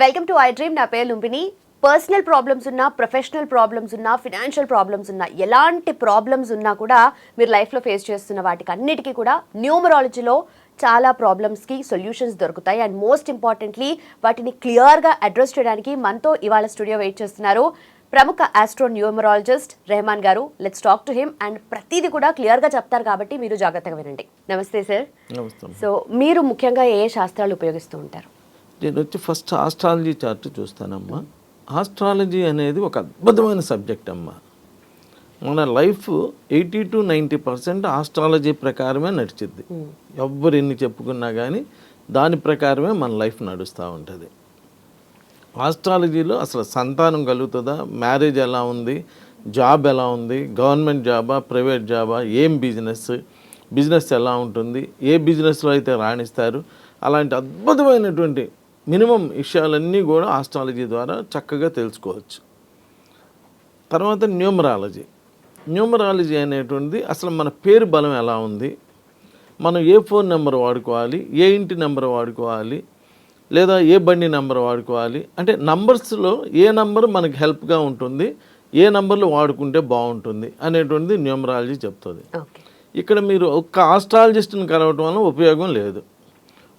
Welcome to I dream నా పేరు Lumpini personal problems ఉన్నా ప్రొఫెషనల్ ప్రాబ్లమ్స్ ఉన్నా ఫినాన్షియల్ ప్రాబ్లమ్స్ ఉన్నా ఎలాంటి ప్రాబ్లమ్స్ ఉన్నా కూడా మీరు లైఫ్లో ఫేస్ చేస్తున్న వాటికి అన్నిటికీ కూడా న్యూమరాలజీలో చాలా ప్రాబ్లమ్స్కి సొల్యూషన్స్ దొరుకుతాయి. అండ్ మోస్ట్ ఇంపార్టెంట్లీ వాటిని క్లియర్గా అడ్రస్ చేయడానికి మనతో ఇవాళ స్టూడియో వెయిట్ చేస్తున్నారు ప్రముఖ ఆస్ట్రో న్యూమరాలజిస్ట్ రెహమాన్ గారు. Let's talk to him and ప్రతిదీ కూడా క్లియర్గా చెప్తారు కాబట్టి మీరు జాగ్రత్తగా వినండి. నమస్తే సార్ నమస్తే సో మీరు ముఖ్యంగా ఏ ఏ శాస్త్రాలు ఉపయోగిస్తూ ఉంటారు? నేను వచ్చి ఫస్ట్ ఆస్ట్రాలజీ చార్ట్ చూస్తానమ్మా. ఆస్ట్రాలజీ అనేది ఒక అద్భుతమైన సబ్జెక్ట్ అమ్మా. మన life eighty two ninety percent astrology ప్రకారమే నడిచిద్ది. ఎవ్వరు ఎన్ని చెప్పుకున్నా కానీ దాని ప్రకారమే మన లైఫ్ నడుస్తూ ఉంటుంది. ఆస్ట్రాలజీలో అసలు సంతానం కలుగుతుందా? మ్యారేజ్ ఎలా ఉంది? జాబ్ ఎలా ఉంది? గవర్నమెంట్ జాబా? ప్రైవేట్ జాబా? ఏం బిజినెస్? బిజినెస్ ఎలా ఉంటుంది? ఏ బిజినెస్లో అయితే రాణిస్తారు? అలాంటి అద్భుతమైనటువంటి మినిమం విషయాలన్నీ కూడా ఆస్ట్రాలజీ ద్వారా చక్కగా తెలుసుకోవచ్చు. తర్వాత న్యూమరాలజీ. న్యూమరాలజీ అనేటువంటిది అసలు మన పేరు బలం ఎలా ఉంది? మనం ఏ ఫోన్ నెంబర్ వాడుకోవాలి? ఏ ఇంటి నెంబర్ వాడుకోవాలి? లేదా ఏ బండి నెంబర్ వాడుకోవాలి? అంటే నంబర్స్లో ఏ నంబర్ మనకి హెల్ప్గా ఉంటుంది? ఏ నంబర్లు వాడుకుంటే బాగుంటుంది? అనేటువంటిది న్యూమరాలజీ చెప్తుంది. ఇక్కడ మీరు ఒక్క ఆస్ట్రాలజిస్ట్ని కలవటం వల్ల ఉపయోగం లేదు.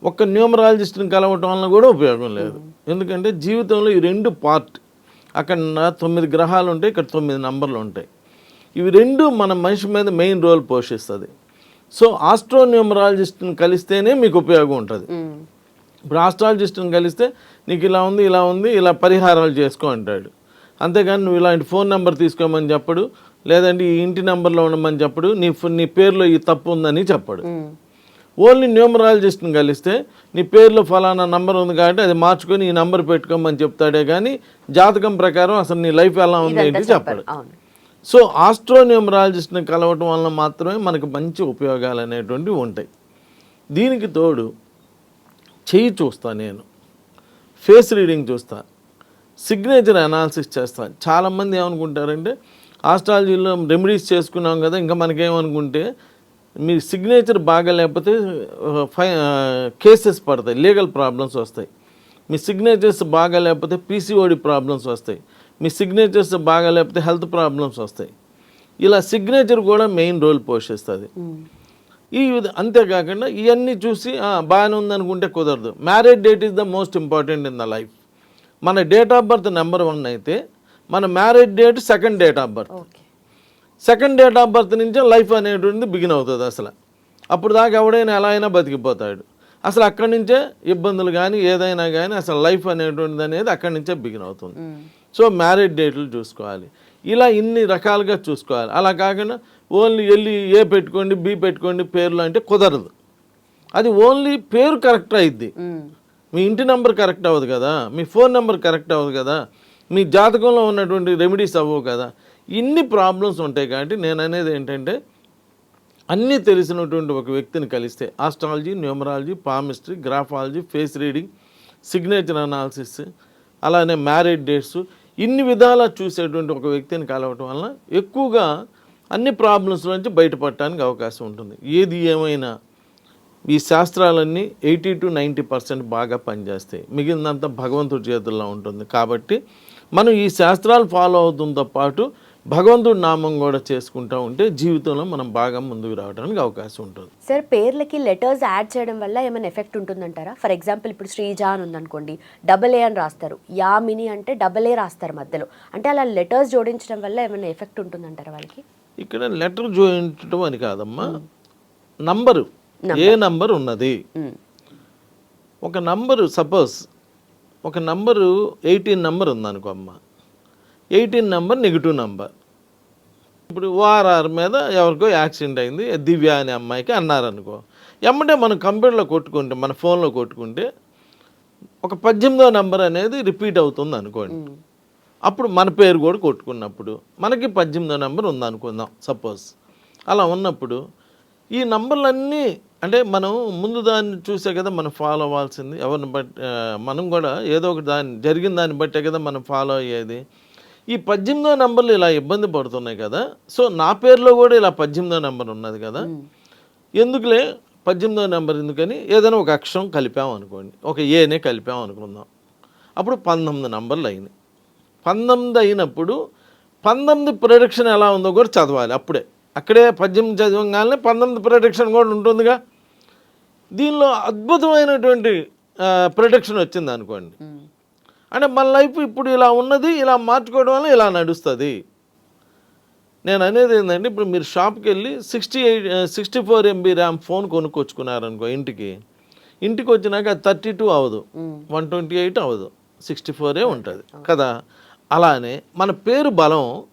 ఒక్క న్యూమరాలజిస్ట్ని కలవటం వలన కూడా ఉపయోగం లేదు. ఎందుకంటే జీవితంలో ఈ రెండు పార్ట్ అక్కడ తొమ్మిది గ్రహాలు ఉంటాయి ఇక్కడ తొమ్మిది నంబర్లు ఉంటాయి. ఇవి రెండు మన మనిషి మీద మెయిన్ రోల్ పోషిస్తుంది. సో ఆస్ట్రో న్యూమరాలజిస్ట్ని కలిస్తేనే మీకు ఉపయోగం ఉంటుంది. ఇప్పుడు ఆస్ట్రాలజిస్ట్ని కలిస్తే నీకు ఇలా ఉంది ఇలా ఉంది ఇలా పరిహారాలు చేసుకో అంటాడు. అంతేగాని నువ్వు ఇలాంటి ఫోన్ నెంబర్ తీసుకోమని చెప్పడు లేదంటే ఈ ఇంటి నెంబర్లో ఉండమని చెప్పడు నీ నీ పేరులో ఈ తప్పు ఉందని చెప్పడు. ఓన్లీ న్యూమరాలజిస్ట్ని కలిస్తే నీ పేరులో ఫలానా నంబర్ ఉంది కాబట్టి అది మార్చుకొని ఈ నంబర్ పెట్టుకోమని చెప్తాడే కానీ జాతకం ప్రకారం అసలు నీ లైఫ్ ఎలా ఉంది ఏంటి చెప్పడు. సో ఆస్ట్రో న్యూమరాలజిస్ట్ని కలవటం వలన మాత్రమే మనకు మంచి ఉపయోగాలు అనేటువంటివి ఉంటాయి. దీనికి తోడు చెయ్యి చూస్తా నేను. ఫేస్ రీడింగ్ చూస్తా. సిగ్నేచర్ అనాలిసిస్ చేస్తా. చాలామంది ఏమనుకుంటారంటే ఆస్ట్రాలజీలో రెమెడీస్ చేసుకున్నాం కదా ఇంకా మనకేమనుకుంటే మీ సిగ్నేచర్ బాగా లేకపోతే ఫై కేసెస్ పడతాయి లీగల్ ప్రాబ్లమ్స్ వస్తాయి. మీ సిగ్నేచర్స్ బాగా లేకపోతే పీసీఓడి ప్రాబ్లమ్స్ వస్తాయి. మీ సిగ్నేచర్స్ బాగా లేకపోతే హెల్త్ ప్రాబ్లమ్స్ వస్తాయి. ఇలా సిగ్నేచర్ కూడా మెయిన్ రోల్ పోషిస్తుంది. ఈ విధ- అంతేకాకుండా ఇవన్నీ చూసి "ఆ, బాగానే ఉందనుకుంటే కుదరదు. Marriage date is the most important in the life మన date of birth number one అయితే మన marriage date second date of birth okay second date of birth నుంచే లైఫ్ అనేటువంటిది బిగిన్ అవుతుంది అసలు. అప్పుడు దాకా ఎవడైనా ఎలా అయినా బతికిపోతాడు. అసలు అక్కడి నుంచే ఇబ్బందులు కానీ ఏదైనా కానీ అసలు లైఫ్ అనేటువంటిది అనేది అక్కడి నుంచే బిగిన్ అవుతుంది. సో మ్యారేజ్ డేట్లు చూసుకోవాలి. ఇలా ఇన్ని రకాలుగా చూసుకోవాలి. అలా కాకుండా ఓన్లీ వెళ్ళి ఏ పెట్టుకోండి బి పెట్టుకోండి పేర్లు అంటే కుదరదు. అది ఓన్లీ పేరు కరెక్ట్ అయింది మీ ఇంటి నెంబర్ కరెక్ట్ అవ్వదు కదా మీ ఫోన్ నెంబర్ కరెక్ట్ అవ్వదు కదా మీ జాతకంలో ఉన్నటువంటి రెమెడీస్ అవ్వవు కదా ఇన్ని ప్రాబ్లమ్స్ ఉంటాయి కాబట్టి నేను అనేది ఏంటంటే అన్నీ తెలిసినటువంటి ఒక వ్యక్తిని కలిస్తే astrology numerology palmistry graphology face reading signature analysis అలానే మ్యారేజ్ డేట్స్ ఇన్ని విధాలా చూసేటువంటి ఒక వ్యక్తిని కలవటం వలన ఎక్కువగా అన్ని ప్రాబ్లమ్స్ నుంచి బయటపడటానికి అవకాశం ఉంటుంది. ఏది ఏమైనా ఈ శాస్త్రాలన్నీ ఎయిటీ టు నైంటీ పర్సెంట్ బాగా పనిచేస్తాయి. మిగిలినంత భగవంతుడి చేతుల్లో ఉంటుంది. కాబట్టి మనం ఈ శాస్త్రాలు ఫాలో అవుతుంతో పాటు భగవంతుడి నామం కూడా చేసుకుంటూ ఉంటే జీవితంలో మనం బాగా ముందుకు రావడానికి అవకాశం ఉంటుంది. సార్ పేర్లకి లెటర్స్ యాడ్ చేయడం వల్ల ఏమైనా ఎఫెక్ట్ ఉంటుందంటారా? ఫర్ ఎగ్జాంపుల్ ఇప్పుడు శ్రీజ అని ఉందనుకోండి డబల్ ఏ అని రాస్తారు. యామిని అంటే డబల్ ఏ రాస్తారు మధ్యలో. అంటే అలా లెటర్స్ జోడించడం వల్ల ఏమైనా ఎఫెక్ట్ ఉంటుందంటారా వాళ్ళకి? ఇక్కడ లెటర్ జోడించడం అని కాదమ్మా. నంబరు ఏ నంబర్ ఉన్నది? మ్మ్. ఒక నంబరు సపోజ్ ఒక నంబరు ఎయిటీన్ నంబర్ ఉందనుకో అమ్మ. ఎయిటీన్ నంబర్ నెగిటివ్ నంబర్ ఇప్పుడు ఓఆర్ఆర్ మీద ఎవరికో యాక్సిడెంట్ అయింది దివ్య అనే అమ్మాయికి అన్నారనుకో. ఎమ్మటే మనం కంప్యూటర్లో కొట్టుకుంటే మన ఫోన్లో కొట్టుకుంటే ఒక పద్దెనిమిదో నంబర్ అనేది రిపీట్ అవుతుంది అనుకోండి. అప్పుడు మన పేరు కూడా కొట్టుకున్నప్పుడు మనకి పద్దెనిమిదో నెంబర్ ఉంది అనుకుందాం సపోజ్. అలా ఉన్నప్పుడు ఈ నంబర్లన్నీ అంటే మనం ముందు దాన్ని చూసే కదా మనం ఫాలో అవ్వాల్సింది. ఎవరిని బట్టి మనం కూడా ఏదో ఒకటి దాన్ని జరిగిన దాన్ని బట్టే కదా మనం ఫాలో అయ్యేది. ఈ పద్దెనిమిదో నెంబర్లు ఇలా ఇబ్బంది పడుతున్నాయి కదా. సో నా పేరులో కూడా ఇలా పద్దెనిమిదో నెంబర్ ఉన్నది కదా. ఎందుకులే? పద్దెనిమిదో నెంబర్ ఎందుకని? ఏదైనా ఒక అక్షరం కలిపాం అనుకోండి. ఒక ఏనే కలిపాం అనుకుందాం. అప్పుడు పంతొమ్మిది నంబర్లు అయినాయి. పంతొమ్మిది అయినప్పుడు పంతొమ్మిది ప్రొడక్షన్ ఎలా ఉందో కూడా చదవాలి అప్పుడే. అక్కడే పద్దెనిమిది చదవగానే పంతొమ్మిది ప్రొడక్షన్ కూడా ఉంటుందిగా. దీనిలో అద్భుతమైనటువంటి ప్రొడక్షన్ వచ్చింది అనుకోండి అంటే మన లైఫ్ ఇప్పుడు ఇలా ఉన్నది ఇలా మార్చుకోవడం వల్ల ఇలా నడుస్తుంది. నేను అనేది ఏంటంటే ఇప్పుడు మీరు షాప్కి వెళ్ళి sixty eight sixty four MB RAM phone కొనుక్కొచ్చుకున్నారనుకో ఇంటికి. ఇంటికి వచ్చినాక అది థర్టీ టూ అవ్వదు వన్ ట్వంటీ ఎయిట్ అవ్వదు సిక్స్టీ ఫోరే ఉంటుంది. కదా? అలానే మన పేరు బలం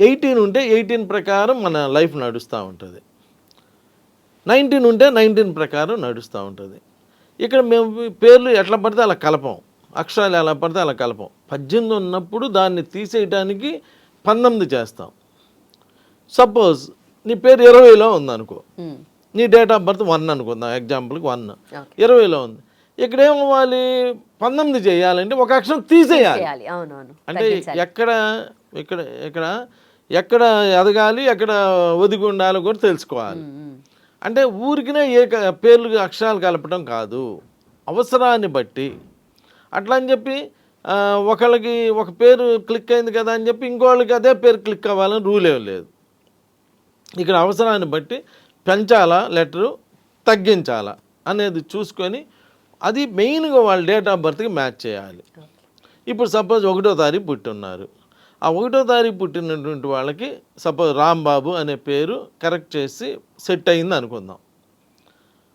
ఎయిటీన్ ఉంటే ఎయిటీన్ ప్రకారం మన లైఫ్ నడుస్తూ ఉంటుంది. నైన్టీన్ ఉంటే నైన్టీన్ ప్రకారం నడుస్తూ ఉంటుంది. ఇక్కడ మేము పేర్లు ఎట్లా పడితే అలా కలపం. అక్షరాలు ఎలా పడితే అలా కలపం. పద్దెనిమిది ఉన్నప్పుడు దాన్ని తీసేయటానికి పంతొమ్మిది చేస్తాం. సపోజ్ నీ పేరు ఇరవైలో ఉందనుకో. నీ డేట్ ఆఫ్ బర్త్ వన్ అనుకుందాం ఎగ్జాంపుల్కి వన్. ఇరవైలో ఉంది. ఇక్కడ ఏమవ్వాలి పంతొమ్మిది చేయాలంటే ఒక అక్షరం తీసేయాలి. అంటే ఎక్కడ ఇక్కడ ఇక్కడ ఎక్కడ ఎదగాలి ఎక్కడ ఒదిగి ఉండాలో కూడా తెలుసుకోవాలి. అంటే ఊరికినే ఏ పేర్లు అక్షరాలు కలపడం కాదు. అవసరాన్ని బట్టి. అట్లా అని చెప్పి ఒకళ్ళకి ఒక పేరు క్లిక్ అయింది కదా అని చెప్పి ఇంకోళ్ళకి అదే పేరు క్లిక్ అవ్వాలని రూల్ ఏం లేదు. ఇక్కడ అవసరాన్ని బట్టి పెంచాలా లెటరు తగ్గించాలా అనేది చూసుకొని అది మెయిన్గా వాళ్ళ డేట్ ఆఫ్ బర్త్కి మ్యాచ్ చేయాలి. ఇప్పుడు సపోజ్ ఒకటో తారీఖు పుట్టున్నారు. ఆ ఒకటో తారీఖు పుట్టినటువంటి వాళ్ళకి సపోజ్ రాంబాబు అనే పేరు కరెక్ట్ చేసి సెట్ అయింది అనుకుందాం.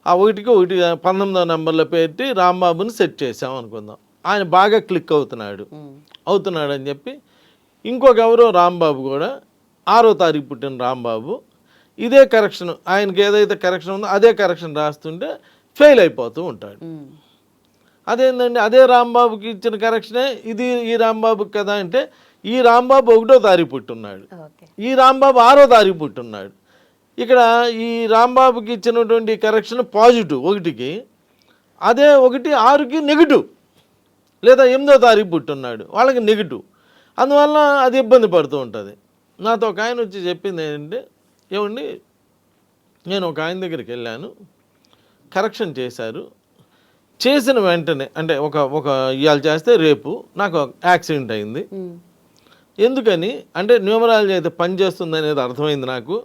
ఆ ఒకటికి ఒకటి పంతొమ్మిదో నెంబర్లో పెట్టి రాంబాబుని సెట్ చేసాం అనుకుందాం. ఆయన బాగా క్లిక్ అవుతున్నాడు. అవుతున్నాడు అని చెప్పి ఇంకొక ఎవరో రాంబాబు కూడా ఆరో తారీఖు పుట్టిన రాంబాబు. ఇదే కరెక్షన్ ఆయనకి ఏదైతే కరెక్షన్ ఉందో అదే కరెక్షన్ రాస్తుంటే ఫెయిల్ అయిపోతూ ఉంటాడు. అదేంటండి అదే రాంబాబుకి ఇచ్చిన కరెక్షనే ఇది ఈ రాంబాబుకి కదా అంటే ఈ రాంబాబు ఒకటో తారీఖు పుట్టున్నాడు. ఈ రాంబాబు ఆరో తారీఖు పుట్టున్నాడు. ఇక్కడ ఈ రాంబాబుకి ఇచ్చినటువంటి కరెక్షన్ పాజిటివ్ ఒకటికి. అదే ఒకటి ఆరుకి నెగిటివ్. లేదా ఎనిమిదో తారీఖు పుట్టున్నాడు. వాళ్ళకి నెగిటివ్. అందువల్ల అది ఇబ్బంది పడుతూ ఉంటుంది. నాతో ఒక ఆయన వచ్చి చెప్పింది ఏంటంటే ఏమండి నేను ఒక ఆయన దగ్గరికి వెళ్ళాను. కరెక్షన్ చేశారు. చేసిన వెంటనే అంటే ఒక ఒక ఇవాళ చేస్తే రేపు నాకు యాక్సిడెంట్ అయింది. ఎందుకని? అంటే న్యూమరాలజీ అయితే పనిచేస్తుంది అనేది అర్థమైంది నాకు.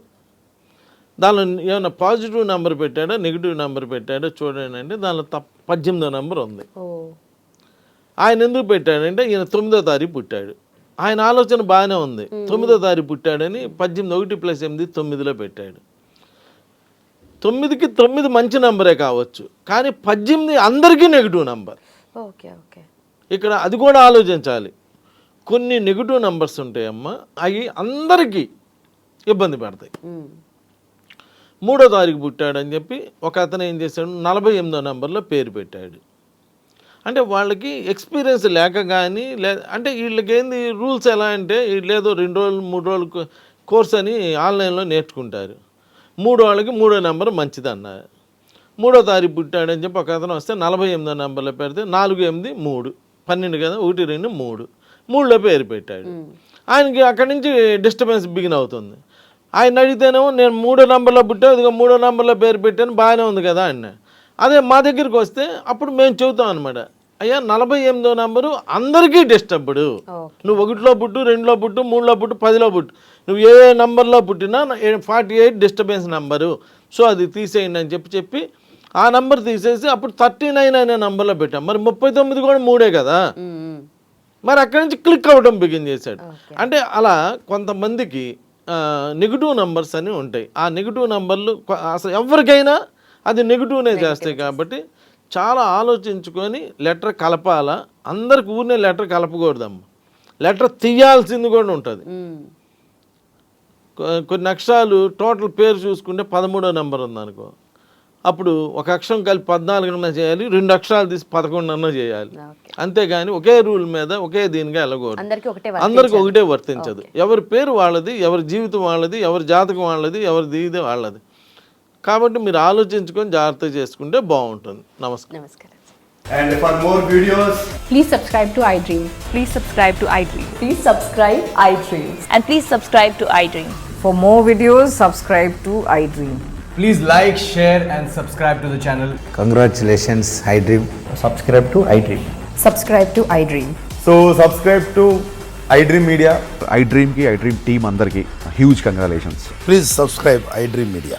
దానిలో ఏమైనా పాజిటివ్ నెంబర్ పెట్టాడో నెగిటివ్ నెంబర్ పెట్టాడో చూడండి అంటే దానిలో తప్ప పద్దెనిమిదో నెంబర్ ఉంది. ఆయన ఎందుకు పెట్టాడంటే ఈయన తొమ్మిదో తారీఖు పుట్టాడు. ఆయన ఆలోచన బాగానే ఉంది. తొమ్మిదో తారీఖు పుట్టాడని పద్దెనిమిది ఒకటి ప్లస్ ఎనిమిది తొమ్మిదిలో పెట్టాడు. తొమ్మిదికి తొమ్మిది మంచి నెంబరే కావచ్చు కానీ పద్దెనిమిది అందరికీ నెగిటివ్ నెంబర్. Okay okay. ఇక్కడ అది కూడా ఆలోచించాలి. కొన్ని నెగిటివ్ నెంబర్స్ ఉంటాయమ్మా అవి అందరికీ ఇబ్బంది పెడతాయి. మూడో తారీఖు పుట్టాడని చెప్పి ఒక అతను ఏం చేశాడు? నలభై ఎనిమిదో నెంబర్లో పేరు పెట్టాడు. అంటే వాళ్ళకి ఎక్స్పీరియన్స్ లేక కానీ లే అంటే వీళ్ళకి ఏంది రూల్స్ ఎలా అంటే వీళ్ళేదో రెండు రోజులు మూడు రోజులు కోర్స్ అని ఆన్లైన్లో నేర్చుకుంటారు. మూడో వాళ్ళకి మూడో నెంబర్ మంచిది అన్నారు మూడో తారీఖు పుట్టాడని చెప్పి ఒక అతను వస్తే నలభై ఎనిమిదో నెంబర్లో పెడితే నాలుగు ఎనిమిది మూడు పన్నెండు కదా ఒకటి రెండు మూడు. మూడులో పేరు పెట్టాడు. ఆయనకి అక్కడి నుంచి డిస్టర్బెన్స్ బిగిన్ అవుతుంది. ఆయన అడిగితేనేమో నేను మూడో నెంబర్లో పుట్టా ఇదిగో మూడో నెంబర్లో పేరు పెట్టాను బాగానే ఉంది కదా అన్న. అదే మా దగ్గరికి వస్తే అప్పుడు మేము చెబుతాం అనమాట అయ్యా నలభై ఎనిమిదో నెంబరు అందరికీ డిస్టర్బ్డ్ నువ్వు ఒకటిలో పుట్టు రెండులో పుట్టు మూడులో పుట్టు పదిలో పుట్టు. నువ్వు ఏ ఏ నంబర్లో పుట్టినా forty eight disturbance number. So అది తీసేయండి అని చెప్పి చెప్పి ఆ నంబర్ తీసేసి అప్పుడు థర్టీ నైన్ అనే నంబర్లో పెట్టాం. మరి ముప్పై తొమ్మిది కూడా మూడే కదా. మరి అక్కడి నుంచి క్లిక్ అవ్వడం బిగిన్ చేశాడు. అంటే అలా కొంతమందికి నెగిటివ్ నంబర్స్ అని ఉంటాయి. ఆ నెగిటివ్ నంబర్లు అసలు ఎవరికైనా అది నెగిటివ్నే చేస్తాయి కాబట్టి చాలా ఆలోచించుకొని లెటర్ కలపాలా. అందరికి ఊరినే లెటర్ కలపకూడదమ్మ. లెటర్ తీయాల్సింది కూడా ఉంటుంది. కొ- కొన్ని అక్షరాలు టోటల్ పేరు చూసుకుంటే పదమూడో నెంబర్ ఉందనుకో. అప్పుడు ఒక అక్షరం కలిపి పద్నాలుగున్న చేయాలి రెండు అక్షరాలు తీసి పదకొండున్న చేయాలి. అంతేగాని ఒకే రూల్ మీద ఒకే దీనిగా వెళ్ళకూడదు. అందరికి ఒకటే అందరికి ఒకటే వర్తించదు. ఎవరి పేరు వాళ్ళది ఎవరి జీవితం వాళ్ళది ఎవరి జాతకం వాళ్ళది ఎవరి దీది వాళ్ళది. కాబట్టి మీరు ఆలోచించుకొని జాగ్రత్త చేసుకుంటే బాగుంటుంది నమస్కారం నమస్కారం And for more videos, Please subscribe to iDream. Please subscribe to iDream. Please subscribe iDreams. and please subscribe to iDream. For more videos, subscribe to iDream. Please like, share, and subscribe to the channel. Congratulations, iDream. subscribe to iDream. Subscribe to iDream. So subscribe to iDream Media. ఐ డ్రీమ్కి iDream team అందరికీ huge congratulations Please subscribe iDream Media.